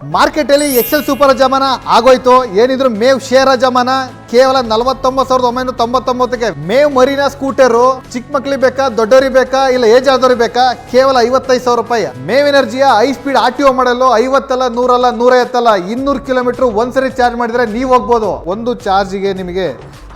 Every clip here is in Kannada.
ಮಾರ್ಕೆಟಲ್ಲಿ ಎಕ್ಸೆಲ್ ಸೂಪರ್ ಜಮಾನ ಆಗೋಯ್ತು. ಏನಿದ್ರು ಮೇವ್ ಶೇರ ಜಮಾನ, ಕೇವಲ ನಲವತ್ತೊಂಬತ್ತು ಸಾವಿರದ ಒಂಬೈನೂರ ತೊಂಬತ್ತೊಂಬತ್ತಕ್ಕೆ ಮೇವ್ ಮರಿನಾ ಸ್ಕೂಟರು ಚಿಕ್ಕ ಮಕ್ಳಿಗೆ ಬೇಕಾ ದೊಡ್ಡವ್ರಿಗೆ ಬೇಕಾ, ಇಲ್ಲ ಏಜ್ ಆದವ್ರಿಗೆ ಬೇಕಾ, ಕೇವಲ ಐವತ್ತೈದು ಸಾವಿರ ರೂಪಾಯಿ. Mave ಎನರ್ಜಿಯ high speed R T O model ಐವತ್ತಲ್ಲ, ನೂರಲ್ಲ, ನೂರೈವತ್ತಲ್ಲ, ಇನ್ನೂರು ಕಿಲೋಮೀಟರ್ ಒಂದ್ಸರಿ ಚಾರ್ಜ್ ಮಾಡಿದ್ರೆ ನೀವು ಹೋಗ್ಬೋದು. ಒಂದು ಚಾರ್ಜಿಗೆ ನಿಮಗೆ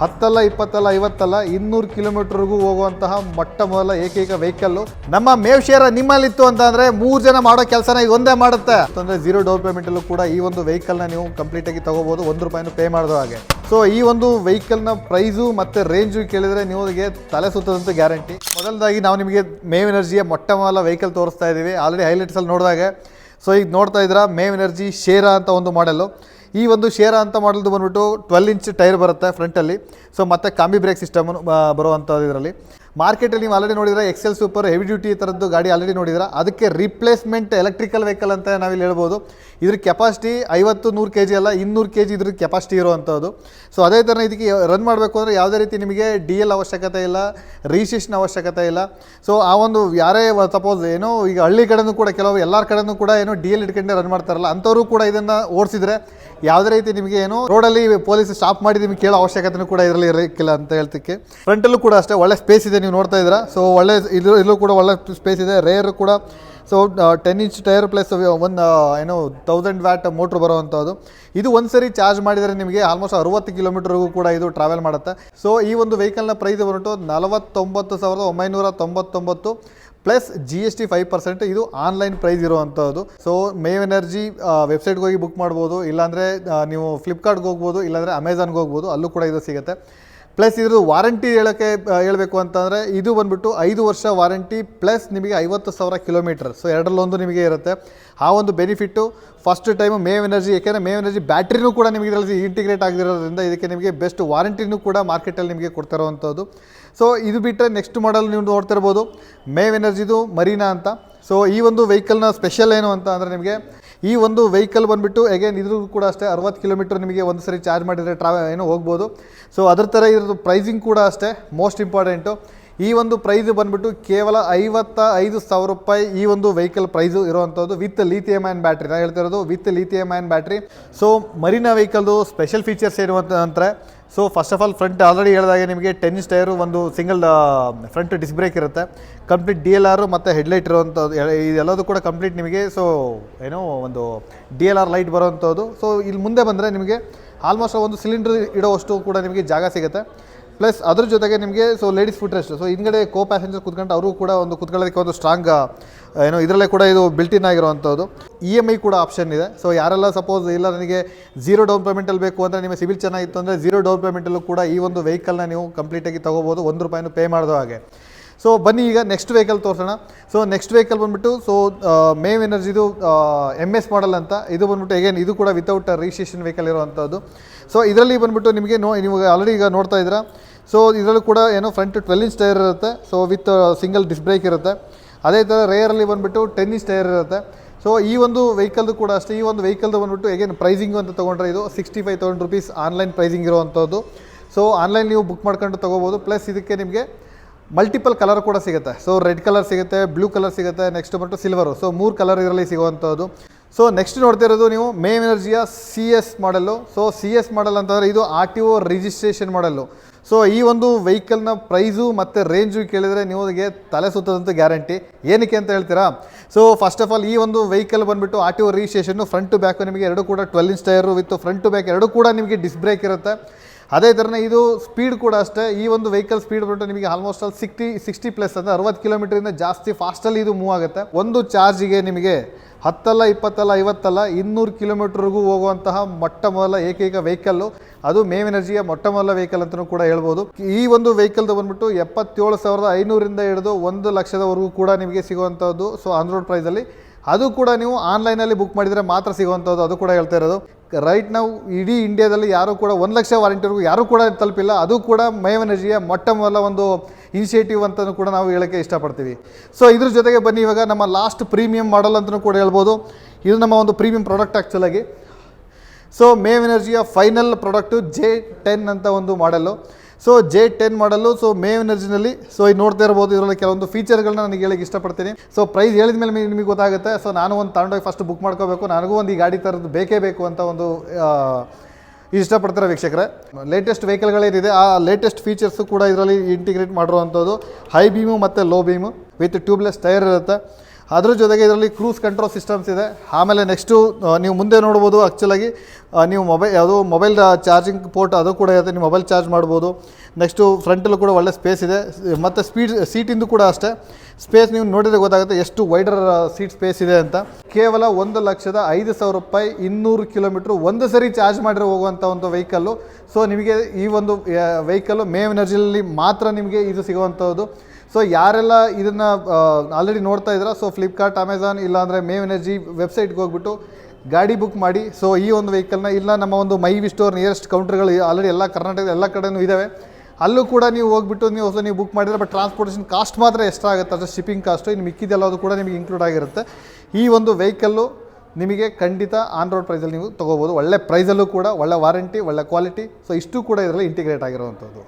ಹತ್ತಲ್ಲ, ಇಪ್ಪತ್ತಲ್ಲ, ಐವತ್ತಲ್ಲ, ಇನ್ನೂರು ಕಿಲೋಮೀಟರ್ಗೂ ಹೋಗುವಂತಹ ಮೊಟ್ಟ ಮೊದಲ ಏಕೈಕ ವೆಹಿಕಲ್ಲು. ನಮ್ಮ ಮೇವ್ ಶೇರ ನಿಮ್ಮಲ್ಲಿತ್ತು ಅಂತ ಅಂದ್ರೆ ಮೂರು ಜನ ಮಾಡೋ ಕೆಲಸನ ಈಗ ಒಂದೇ ಮಾಡುತ್ತೆ. ಅಂತಂದ್ರೆ ಜೀರೋ ಡೌನ್ ಪೇಮೆಂಟಲ್ಲೂ ಕೂಡ ಈ ಒಂದು ವೆಹಿಕಲ್ನ ನೀವು ಕಂಪ್ಲೀಟ್ ಆಗಿ ತಗೋಬಹುದು ಒಂದು ರೂಪಾಯಿನೂ ಪೇ ಮಾಡಿದ ಹಾಗೆ. ಸೊ ಈ ಒಂದು ವೆಹಿಕಲ್ನ ಪ್ರೈಸು ಮತ್ತೆ ರೇಂಜು ಕೇಳಿದ್ರೆ ನಿಮಗೆ ತಲೆ ಸುತ್ತದಂತ ಗ್ಯಾರಂಟಿ ಮೊದಲದಾಗಿ ನಾವು ನಿಮಗೆ ಮೇವ್ ಎನರ್ಜಿಯ ಮೊಟ್ಟ ಮೊದಲ ವೆಹಿಕಲ್ ತೋರಿಸ್ತಾ ಇದ್ದೀವಿ ಆಲ್ರೆಡಿ ಹೈಲೈಟ್ಸ್ ಅಲ್ಲಿ ನೋಡಿದಾಗ. ಸೊ ಈಗ ನೋಡ್ತಾ ಇದ್ದೀರಾ ಮೇವ್ ಎನರ್ಜಿ ಶೇರಾ ಅಂತ ಒಂದು ಮಾಡೆಲ್ಲು ಈ ಒಂದು ಶೇರ ಅಂತ ಮಾಡಲ್ದು ಬಂದ್ಬಿಟ್ಟು ಟ್ವೆಲ್ ಇಂಚ್ ಟೈರ್ ಬರುತ್ತೆ ಫ್ರಂಟಲ್ಲಿ ಸೊ ಮತ್ತೆ ಕಾಂಬಿ ಬ್ರೇಕ್ ಸಿಸ್ಟಮ್ ಬರುವಂಥದ್ದು ಇದರಲ್ಲಿ. ಮಾರ್ಕೆಟಲ್ಲಿ ನೀವು ಆಲ್ರೆಡಿ ನೋಡಿದ್ರೆ ಎಕ್ಸೆಲ್ ಸೂಪರ್ ಹೆವಿ ಡ್ಯೂಟಿ ಥರದ್ದು ಗಾಡಿ ಆಲ್ರೆಡಿ ನೋಡಿದ್ರೆ ಅದಕ್ಕೆ ರಿಪ್ಲೇಸ್ಮೆಂಟ್ ಎಲೆಕ್ಟ್ರಿಕಲ್ ವೆಹಿಕಲ್ ಅಂತ ನಾವಿಲ್ಲಿ ಹೇಳ್ಬೋದು. ಇದ್ರ ಕೆಪಾಸಿಟಿ ಐವತ್ತು, ನೂರು ಕೆ ಜಿ ಅಲ್ಲ, ಇನ್ನೂರು ಕೆ ಜಿ ಇದ್ರ ಕೆಪಾಸಿಟಿ ಇರುವಂಥದ್ದು ಸೊ ಅದೇ ಥರ ಇದಕ್ಕೆ ರನ್ ಮಾಡಬೇಕು ಅಂದರೆ ಯಾವುದೇ ರೀತಿ ನಿಮಗೆ ಡಿ ಎಲ್ ಅವಶ್ಯಕತೆ ಇಲ್ಲ ರಿಜಿಸ್ಟ್ರೇಷನ್ ಅವಶ್ಯಕತೆ ಇಲ್ಲ. ಸೊ ಆ ಒಂದು ಯಾರೇ ಸಪೋಸ್ ಏನೋ ಈಗ ಹಳ್ಳಿ ಕಡೆನೂ ಕೂಡ ಕೆಲವು ಎಲ್ಲರ ಕಡೆನೂ ಕೂಡ ಏನೋ ಡಿ ಎಲ್ ಇಟ್ಕೊಂಡೆ ರನ್ ಮಾಡ್ತಾರಲ್ಲ, ಅಂಥವರು ಕೂಡ ಇದನ್ನು ಓಡಿಸಿದ್ರೆ ಯಾವುದೇ ರೀತಿ ನಿಮಗೆ ಏನು ರೋಡಲ್ಲಿ ಪೊಲೀಸ್ ಸ್ಟಾಪ್ ಮಾಡಿ ನಿಮಗೆ ಕೇಳೋ ಅವಶ್ಯಕತೆ ಕೂಡ ಇರಲಿ ಇರಲಿಕ್ಕಿಲ್ಲ ಅಂತ ಹೇಳ್ತಿಕ್ಕೆ. ಫ್ರಂಟಲ್ಲೂ ಕೂಡ ಅಷ್ಟೇ ಒಳ್ಳೆ ಸ್ಪೇಸ್ ಇದೆ ನೀವು ನೋಡ್ತಾ ಇದ್ದೀರಾ? ಸೊ ಒಳ್ಳೆ ಇದು ಇಲ್ಲೂ ಕೂಡ ಒಳ್ಳೆ ಸ್ಪೇಸ್ ಇದೆ. ರೇರ್ ಕೂಡ. So ten inch tyre plus ಒಂದು ಏನು ತೌಸಂಡ್ ವ್ಯಾಟ್ ಮೋಟ್ರ್ ಬರುವಂಥದ್ದು ಇದು ಒಂದು ಸರಿ ಚಾರ್ಜ್ ಮಾಡಿದರೆ ನಿಮಗೆ ಆಲ್ಮೋಸ್ಟ್ ಅರುವತ್ತು ಕಿಲೋಮೀಟರ್ಗೂ ಕೂಡ ಇದು ಟ್ರಾವೆಲ್ ಮಾಡುತ್ತೆ. ಸೊ ಈ ಒಂದು ವೆಹಿಕಲ್ನ ಪ್ರೈಸ್ ಬಂದ್ಬಿಟ್ಟು ನಲವತ್ತೊಂಬತ್ತು ಸಾವಿರದ ಒಂಬೈನೂರ ತೊಂಬತ್ತೊಂಬತ್ತು plus G S T five percent ಇದು ಆನ್ಲೈನ್ ಪ್ರೈಸ್ ಇರುವಂಥದ್ದು ಸೊ ಮೇವ್ ಎನರ್ಜಿ ವೆಬ್ಸೈಟ್ಗೆ ಹೋಗಿ ಬುಕ್ ಮಾಡ್ಬೋದು. ಇಲ್ಲಾಂದರೆ ನೀವು ಫ್ಲಿಪ್ಕಾರ್ಟ್ಗೆ ಹೋಗ್ಬೋದು. ಇಲ್ಲಾಂದರೆ ಅಮೆಝಾನ್ಗೆ ಹೋಗ್ಬೋದು. ಅಲ್ಲೂ ಕೂಡ ಇದು ಸಿಗುತ್ತೆ. ಪ್ಲಸ್ ಇದ್ರದ್ದು ವಾರಂಟಿ ಹೇಳೋಕ್ಕೆ ಹೇಳಬೇಕು ಅಂತಂದರೆ ಇದು ಬಂದ್ಬಿಟ್ಟು ಐದು ವರ್ಷ ವಾರಂಟಿ ಪ್ಲಸ್ ನಿಮಗೆ ಐವತ್ತು ಸಾವಿರ ಕಿಲೋಮೀಟರ್ ಸೊ ಎರಡರಲ್ಲೊಂದು ನಿಮಗೆ ಇರುತ್ತೆ. ಆ ಒಂದು benefit first time Mave energy ಏಕೆಂದರೆ ಮೇವ್ ಎನರ್ಜಿ ಬ್ಯಾಟ್ರಿನೂ ಕೂಡ ನಿಮಗೆ ಇದರಲ್ಲಿ ಇಂಟಿಗ್ರೇಟ್ ಆಗಿರೋದ್ರಿಂದ ಇದಕ್ಕೆ ನಿಮಗೆ ಬೆಸ್ಟ್ ವಾರಂಟಿನೂ ಕೂಡ ಮಾರ್ಕೆಟಲ್ಲಿ ನಿಮಗೆ ಕೊಡ್ತಾರೋವಂಥದ್ದು. ಸೊ ಇದು ಬಿಟ್ಟರೆ ನೆಕ್ಸ್ಟ್ ಮಾಡಲ್ ನೀವು ನೋಡ್ತಿರ್ಬೋದು. ಮೇವ್ ಎನರ್ಜಿದು ಮರೀನಾ ಅಂತ. ಸೊ ಈ ಒಂದು ವೆಹಿಕಲ್ನ ಸ್ಪೆಷಲ್ ಏನು ಅಂತ ಅಂದರೆ ನಿಮಗೆ ಈ ಒಂದು ವೆಹಿಕಲ್ ಬಂದುಬಿಟ್ಟು ಅಗೇನ್ ಇದ್ರೂ ಕೂಡ ಅಷ್ಟೇ, ಅರವತ್ತು ಕಿಲೋಮೀಟರ್ ನಿಮಗೆ ಒಂದು ಸರಿ ಚಾರ್ಜ್ ಮಾಡಿದರೆ ಟ್ರಾವೆ ಏನೋ ಹೋಗ್ಬೋದು. ಸೊ ಅದ್ರ ಥರ ಇರೋದು ಪ್ರೈಸಿಂಗ್ ಕೂಡ ಅಷ್ಟೇ ಮೋಸ್ಟ್ ಇಂಪಾರ್ಟೆಂಟು ಈ ಒಂದು ಪ್ರೈಸ್ ಬಂದುಬಿಟ್ಟು ಕೇವಲ ಐವತ್ತ ಐದು ಸಾವಿರ ರೂಪಾಯಿ ಈ ಒಂದು ವೆಹಿಕಲ್ ಪ್ರೈಸು ಇರುವಂಥದ್ದು ವಿತ್ ಲೀಥಿಯಮ್ ಆ್ಯನ್ ಬ್ಯಾಟ್ರಿ ನಾನು ಹೇಳ್ತಿರೋದು with lithium ion battery so Marina ವೆಹಿಕಲ್ದು special features ಏನು ಅಂತ ಅಂದರೆ so first of all front already ಹೇಳಿದಾಗೆ ನಿಮಗೆ ಟೆನ್ನಿಸ್ ಟೈರು ಒಂದು ಸಿಂಗಲ್ ಫ್ರಂಟ್ ಡಿಸ್ ಬ್ರೇಕ್ ಇರುತ್ತೆ. ಕಂಪ್ಲೀಟ್ ಡಿ ಎಲ್ ಆರು ಮತ್ತು ಹೆಡ್ಲೈಟ್ ಇರುವಂಥದ್ದು ಇದೆಲ್ಲದೂ ಕೂಡ ಕಂಪ್ಲೀಟ್ ನಿಮಗೆ ಸೊ ಏನೋ ಒಂದು ಡಿ ಎಲ್ ಆರ್ ಲೈಟ್ ಬರೋವಂಥದ್ದು ಸೊ ಇಲ್ಲಿ ಮುಂದೆ ಬಂದರೆ ನಿಮಗೆ ಆಲ್ಮೋಸ್ಟ್ ಒಂದು ಸಿಲಿಂಡ್ರ್ ಇಡೋವಷ್ಟು ಕೂಡ ನಿಮಗೆ ಜಾಗ ಸಿಗುತ್ತೆ. ಪ್ಲಸ್ ಅದ್ರ ಜೊತೆಗೆ ನಿಮಗೆ so ladies foot rest so ಹಿಂದ್ಗಡೆ ಕೋ ಪ್ಯಾಸೆಂಜರ್ ಕುತ್ಕೊಂಡು ಅವರು ಕೂಡ ಒಂದು ಕುತ್ಕೊಳ್ಳೋದಕ್ಕೆ ಒಂದು ಸ್ಟ್ರಾಂಗ್ ಏನೋ, ಇದರಲ್ಲೇ ಕೂಡ ಇದು ಬಿಲ್ಟಿನ್ ಆಗಿರುವಂಥದ್ದು. ಇ ಎಂ ಐ ಕೂಡ ಆಪ್ಷನ್ ಇದೆ. ಸೊ ಯಾರೆಲ್ಲ ಸಪೋಸ್ ಇಲ್ಲ ನನಗೆ ಝೀರೋ ಡೌನ್ ಪೇಮೆಂಟಲ್ಲಿ ಬೇಕು ಅಂದರೆ ನಿಮ್ಮ ಸಿವಿಲ್ ಚೆನ್ನಾಗಿತ್ತು ಅಂದರೆ ಝೀರೋ ಡೌನ್ ಪೇಮೆಂಟಲ್ಲೂ ಕೂಡ ಈ ಒಂದು ವೆಹಿಕಲ್ನ ನೀವು ಕಂಪ್ಲೀಟಾಗಿ ತೊಗೋಬೋದು. ಒಂದು ರೂಪಾಯಿನೂ ಪೇ ಮಾಡಿದ ಹಾಗೆ. ಸೊ ಬನ್ನಿ ಈಗ ನೆಕ್ಸ್ಟ್ ವೆಹಿಕಲ್ ತೋರಿಸೋಣ. ಸೊ ನೆಕ್ಸ್ಟ್ ವೆಹಿಕಲ್ ಬಂದ್ಬಿಟ್ಟು ಸೊ ಮೇವ್ ಎನರ್ಜಿದು ಎಂ ಎಸ್ ಮಾಡಲ್ ಅಂತ. ಇದು ಬಂದ್ಬಿಟ್ಟು ಅಗೇನ್ ಇದು ಕೂಡ ವಿತೌಟ್ ರಿಜಿಸ್ಟ್ರೇಷನ್ ವೆಹಿಕಲ್ ಇರುವಂಥದ್ದು. ಸೊ ಇದರಲ್ಲಿ ಬಂದ್ಬಿಟ್ಟು ನಿಮಗೆ ನೋ ನೀವು ಆಲ್ರೆಡಿ ಈಗ ನೋಡ್ತಾ ಇದ್ದೀರಾ. ಸೊ ಇದರಲ್ಲೂ ಕೂಡ ಏನೋ ಫ್ರಂಟ್ ಟ್ವೆಲ್ ಇಂಚ್ ಟೈರ್ ಇರುತ್ತೆ. So with single disc brake ಇರುತ್ತೆ. ಅದೇ ಥರ ರೇರಲ್ಲಿ ಬಂದುಬಿಟ್ಟು ಟೆನ್ ಇಂಚ್ ಟೈರ್ ಇರುತ್ತೆ. ಸೊ ಈ ಒಂದು ವೆಹಿಕಲ್ದು ಕೂಡ ಅಷ್ಟೇ, ಈ ಒಂದು ವೆಹಿಕಲ್ದು ಬಂದುಬಿಟ್ಟು ಎಗೇನ್ ಪ್ರೈಸಿಂಗು ಅಂತ ತೊಗೊಂಡ್ರೆ ಇದು sixty five thousand rupees online pricing ಇರುವಂಥದ್ದು ಸೊ ಆನ್ಲೈನ್ ನೀವು ಬುಕ್ ಮಾಡ್ಕೊಂಡು ತೊಗೋಬೋದು. ಪ್ಲಸ್ ಇದಕ್ಕೆ ನಿಮಗೆ ಮಲ್ಟಿಪಲ್ ಕಲರ್ ಕೂಡ ಸಿಗುತ್ತೆ. ಸೊ ರೆಡ್ ಕಲರ್ ಸಿಗುತ್ತೆ ಬ್ಲೂ ಕಲರ್ ಸಿಗುತ್ತೆ ನೆಕ್ಸ್ಟ್ ಬಂದು ಸಿಲ್ವರು ಸೊ ಮೂರು ಕಲರ್ ಇದರಲ್ಲಿ ಸಿಗುವಂಥದ್ದು ಸೊ ನೆಕ್ಸ್ಟ್ ನೋಡ್ತಾ ಇರೋದು ನೀವು Mave ಎನರ್ಜಿಯ C S model so C S model ಅಂತಂದರೆ ಇದು R T O registration model so ಈ ಒಂದು ವೆಹಿಕಲ್ನ ಪ್ರೈಸು ಮತ್ತು ರೇಂಜು ಕೇಳಿದರೆ ನಿಮಗೆ ತಲೆ ಸುತ್ತದಂತ ಗ್ಯಾರಂಟಿ ಏನಕ್ಕೆ ಅಂತ ಹೇಳ್ತೀರಾ? ಸೊ ಫಸ್ಟ್ ಆಫ್ ಆಲ್ ಈ ಒಂದು ವೆಹಿಕಲ್ ಬಂದುಬಿಟ್ಟು R T O registration front to back ನಿಮಗೆ ಎರಡು ಕೂಡ twelve inch tyre with front to back ಎರಡು ಕೂಡ ನಿಮಗೆ ಡಿಸ್ ಬ್ರೇಕ್ ಇರುತ್ತೆ. ಅದೇ ಥರನೇ ಇದು ಸ್ಪೀಡ್ ಕೂಡ ಅಷ್ಟೇ. ಈ ಒಂದು ವೆಹಿಕಲ್ ಸ್ಪೀಡ್ ಬಂದು ನಿಮಗೆ almost all sixty sixty plus ಅಂದರೆ ಅರವತ್ತು ಕಿಲೋಮೀಟ್ರಿಂದ ಜಾಸ್ತಿ ಫಾಸ್ಟಲ್ಲಿ ಇದು ಮೂವ್ ಆಗುತ್ತೆ. ಒಂದು ಚಾರ್ಜಿಗೆ ನಿಮಗೆ ಹತ್ತಲ್ಲ, ಇಪ್ಪತ್ತಲ್ಲ, ಐವತ್ತಲ್ಲ, ಇನ್ನೂರು ಕಿಲೋಮೀಟರ್ಗೂ ಹೋಗುವಂತಹ ಮೊಟ್ಟ ಮೊದಲ ಏಕೈಕ ವೆಹಿಕಲ್ಲು. ಅದು ಮೇವ್ ಎನರ್ಜಿಯ ಮೊಟ್ಟ ಮೊದಲ ವೆಹಿಕಲ್ ಅಂತಲೂ ಕೂಡ ಹೇಳ್ಬೋದು. ಈ ಒಂದು ವೆಹಿಕಲ್ದು ಬಂದ್ಬಿಟ್ಟು ಎಪ್ಪತ್ತೇಳು ಸಾವಿರದ ಐನೂರಿಂದ ಹಿಡಿದು ಒಂದು ಲಕ್ಷದವರೆಗೂ ಕೂಡ ನಿಮಗೆ ಸಿಗುವಂಥದ್ದು. ಸೊ ಆನ್ ರೋಡ್ ಪ್ರೈಸಲ್ಲಿ ಅದು ಕೂಡ ನೀವು ಆನ್ಲೈನಲ್ಲಿ ಬುಕ್ ಮಾಡಿದರೆ ಮಾತ್ರ ಸಿಗುವಂಥದ್ದು. ಅದು ಕೂಡ ಹೇಳ್ತಾ ಇರೋದು. ರೈಟ್ ನಾವು ಇಡೀ ಇಂಡಿಯಾದಲ್ಲಿ ಯಾರೂ ಕೂಡ ಒಂದು ಲಕ್ಷ ವಾರಂಟಿವರೆಗೂ ಯಾರೂ ಕೂಡ ತಲುಪಿಲ್ಲ. ಅದು ಕೂಡ ಮೇವ್ ಎನರ್ಜಿಯ ಮೊಟ್ಟ ಮೊದಲ ಒಂದು ಇನಿಷಿಯೇಟಿವ್ ಅಂತಲೂ ಕೂಡ ನಾವು ಹೇಳೋಕ್ಕೆ ಇಷ್ಟಪಡ್ತೀವಿ. ಸೊ ಇದ್ರ ಜೊತೆಗೆ ಬನ್ನಿ, ಇವಾಗ ನಮ್ಮ ಲಾಸ್ಟ್ ಪ್ರೀಮಿಯಂ ಮಾಡಲ್ ಅಂತಲೂ ಕೂಡ ಹೇಳ್ಬೋದು. ಇದು ನಮ್ಮ ಒಂದು ಪ್ರೀಮಿಯಂ ಪ್ರಾಡಕ್ಟ್ ಆ್ಯಕ್ಚುಲಾಗಿ ಸೊ ಮೇವ್ ಎನರ್ಜಿಯ ಫೈನಲ್ ಪ್ರಾಡಕ್ಟು ಜೆ ಟೆನ್ ಅಂತ ಒಂದು model so J ten model so Mave ಎನರ್ಜಿನಲ್ಲಿ so ಇದು ನೋಡ್ತಾ ಇರ್ಬೋದು, ಇದರಲ್ಲಿ ಕೆಲವೊಂದು ಫೀಚರ್ಗಳನ್ನ ನನಗೆ ಹೇಳಿಕ್ಕೆ ಇಷ್ಟಪಡ್ತೀನಿ. ಸೊ ಪ್ರೈಸ್ ಹೇಳಿದ ಮೇಲೆ ನಿಮಗೆ ಗೊತ್ತಾಗುತ್ತೆ. ಸೊ ನಾನು ಒಂದು ತಗೊಂಡೋಗಿ ಫಸ್ಟ್ ಬುಕ್ ಮಾಡ್ಕೋಬೇಕು. ನನಗೂ ಒಂದು ಈ ಗಾಡಿ ಥರದ್ದು ಬೇಕೇ ಬೇಕು ಅಂತ ಒಂದು ಇಷ್ಟಪಡ್ತಾರೆ ವೀಕ್ಷಕರೇ. ಲೇಟೆಸ್ಟ್ ವೆಹಿಕಲ್ಗಳೇನಿದೆ ಆ ಲೇಟೆಸ್ಟ್ ಫೀಚರ್ಸು ಕೂಡ ಇದರಲ್ಲಿ ಇಂಟಿಗ್ರೇಟ್ ಮಾಡಿರುವಂಥದ್ದು. ಹೈ ಬೀಮು ಮತ್ತು low beam with tubeless tyre ಇರುತ್ತೆ. ಅದ್ರ ಜೊತೆಗೆ ಇದರಲ್ಲಿ ಕ್ರೂಸ್ ಕಂಟ್ರೋಲ್ ಸಿಸ್ಟಮ್ಸ್ ಇದೆ. ಆಮೇಲೆ ನೆಕ್ಸ್ಟು ನೀವು ಮುಂದೆ ನೋಡ್ಬೋದು ಆ್ಯಕ್ಚುಲಾಗಿ ನೀವು ಮೊಬೈಲ್ ಯಾವುದೋ ಮೊಬೈಲ್ ಚಾರ್ಜಿಂಗ್ ಪೋರ್ಟ್ ಅದು ಕೂಡ ಇರುತ್ತೆ, ನೀವು ಮೊಬೈಲ್ ಚಾರ್ಜ್ ಮಾಡ್ಬೋದು. ನೆಕ್ಸ್ಟು ಫ್ರಂಟಲ್ಲೂ ಕೂಡ ಒಳ್ಳೆ ಸ್ಪೇಸ್ ಇದೆ. ಮತ್ತು ಸ್ಪೀಡ್, ಸೀಟಿಂದು ಕೂಡ ಅಷ್ಟೇ. ಸ್ಪೇಸ್ ನೀವು ನೋಡಿದರೆ ಗೊತ್ತಾಗುತ್ತೆ ಎಷ್ಟು ವೈಡರ್ ಸೀಟ್ ಸ್ಪೇಸ್ ಇದೆ ಅಂತ. ಕೇವಲ ಒಂದು ಲಕ್ಷದ ಐದು ಸಾವಿರ ರೂಪಾಯಿ ಇನ್ನೂರು ಕಿಲೋಮೀಟ್ರ್ ಒಂದು ಸರಿ ಚಾರ್ಜ್ ಮಾಡಿರೋ ಹೋಗುವಂಥ ಒಂದು ವೆಹಿಕಲ್ಲು. ಸೊ ನಿಮಗೆ ಈ ಒಂದು ವೆಹಿಕಲ್ಲು ಮೇ ಎನರ್ಜಿಯಲ್ಲಿ ಮಾತ್ರ ನಿಮಗೆ ಇದು ಸಿಗುವಂಥದ್ದು ಸೊ ಯಾರೆಲ್ಲ ಇದನ್ನು ಆಲ್ರೆಡಿ ನೋಡ್ತಾ ಇದ್ದೀರಾ? ಸೊ ಫ್ಲಿಪ್ಕಾರ್ಟ್ ಅಮೆಝಾನ್ ಇಲ್ಲಾಂದರೆ ಮೇವ್ ಎನರ್ಜಿ ವೆಬ್ಸೈಟ್ಗೆ ಹೋಗ್ಬಿಟ್ಟು ಗಾಡಿ ಬುಕ್ ಮಾಡಿ. ಸೊ ಈ ಒಂದು ವೆಹಿಕಲ್ನ ಇಲ್ಲ ನಮ್ಮ ಒಂದು ಮೈ ಸ್ಟೋರ್ ನಿಯರೆಸ್ಟ್ ಕೌಂಟರ್ಗಳು ಆಲ್ರೆಡಿ ಎಲ್ಲ ಕರ್ನಾಟಕದ ಎಲ್ಲ ಕಡೆನೂ ಇದ್ದಾವೆ ಅಲ್ಲೂ ಕೂಡ ನೀವು ಹೋಗ್ಬಿಟ್ಟು ನೀವು ಹೊಸ ನೀವು ಬುಕ್ ಮಾಡಿದ್ರೆ ಬಟ್ ಟ್ರಾನ್ಸ್ಪೋರ್ಟೇಷನ್ ಕಾಸ್ಟ್ ಮಾತ್ರ ಎಷ್ಟಾಗುತ್ತೆ ಅಷ್ಟೇ ಶಿಪ್ಪಿಂಗ್ ಕಾಸ್ಟು ಇನ್ನು ಮಿಕ್ಕಿದೆಲ್ಲದು ಕೂಡ ನಿಮಗೆ ಇನ್ಕ್ಲೂಡ್ ಆಗಿರುತ್ತೆ. ಈ ಒಂದು ವೆಹಿಕಲ್ಲು ನಿಮಗೆ ಖಂಡಿತ ಆನ್ ರೋಡ್ ಪ್ರೈಸಲ್ಲಿ ನೀವು ತೊಗೋಬೋದು. ಒಳ್ಳೆ ಪ್ರೈಸಲ್ಲೂ ಕೂಡ, ಒಳ್ಳೆ ವಾರಂಟಿ ಒಳ್ಳೆ ಕ್ವಾಲಿಟಿ ಸೊ ಇಷ್ಟು ಕೂಡ ಇದರಲ್ಲಿ ಇಂಟಿಗ್ರೇಟ್ ಆಗಿರುವಂಥದ್ದು.